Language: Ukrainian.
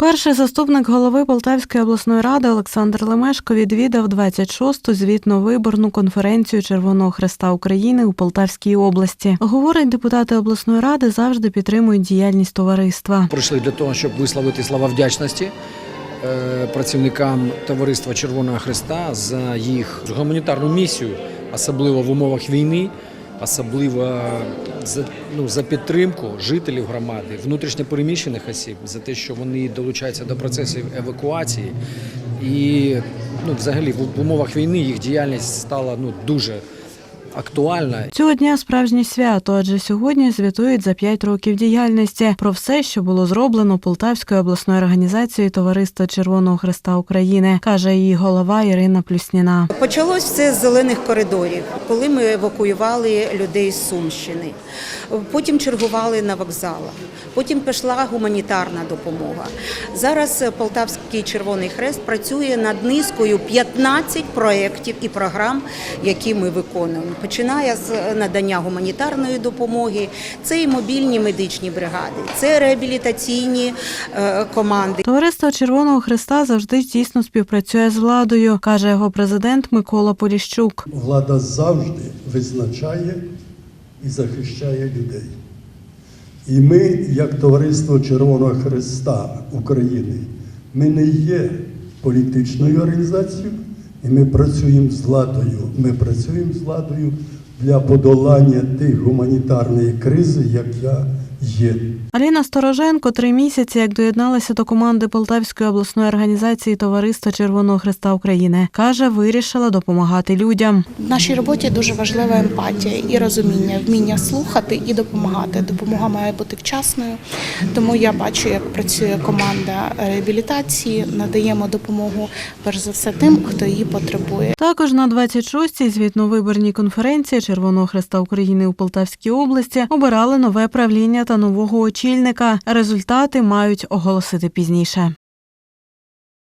Перший заступник голови Полтавської обласної ради Олександр Лемешко відвідав 26-ту звітно-виборну конференцію Червоного Хреста України у Полтавській області. Говорить, депутати обласної ради завжди підтримують діяльність товариства. Прийшли для того, щоб висловити слова вдячності е, працівникам товариства Червоного Христа за їх гуманітарну місію, особливо в умовах війни, особливо за, ну, за підтримку жителів громади, внутрішньопереміщених осіб, за те, що вони долучаються до процесів евакуації. І ну, взагалі в, умовах війни їх діяльність стала ну, дуже актуальна Цього дня справжнє свято, адже сьогодні звітують за 5 років діяльності про все, що було зроблено Полтавською обласною організацією Товариства Червоного Хреста України, каже її голова Ірина Плюсніна. Почалось все з зелених коридорів, коли ми евакуювали людей з Сумщини. Потім чергували на вокзалах. Потім пішла гуманітарна допомога. Зараз Полтавський Червоний Хрест працює над низкою 15 проєктів і програм, які ми виконуємо. Починає з надання гуманітарної допомоги, це і мобільні медичні бригади, це реабілітаційні е, команди. Товариство Червоного Хреста завжди тісно співпрацює з владою, каже його президент Микола Поліщук. Влада завжди визначає і захищає людей. І ми, як Товариство Червоного Христа України, ми не є політичною організацією, і ми працюємо з владою. Ми працюємо з владою для подолання тих гуманітарної кризи, яка є. Аліна Стороженко три місяці як доєдналася до команди Полтавської обласної організації Товариства Червоного Хреста України. каже, вирішила допомагати людям. В нашій роботі дуже важлива емпатія і розуміння, вміння слухати і допомагати. Допомога має бути вчасною, тому я бачу, як працює команда реабілітації. Надаємо допомогу перш за все тим, хто її потребує. Також на 26-й звітно-виборній конференції Червоного Хреста України у Полтавській області обирали нове правління та нового очільника. Результати мають оголосити пізніше.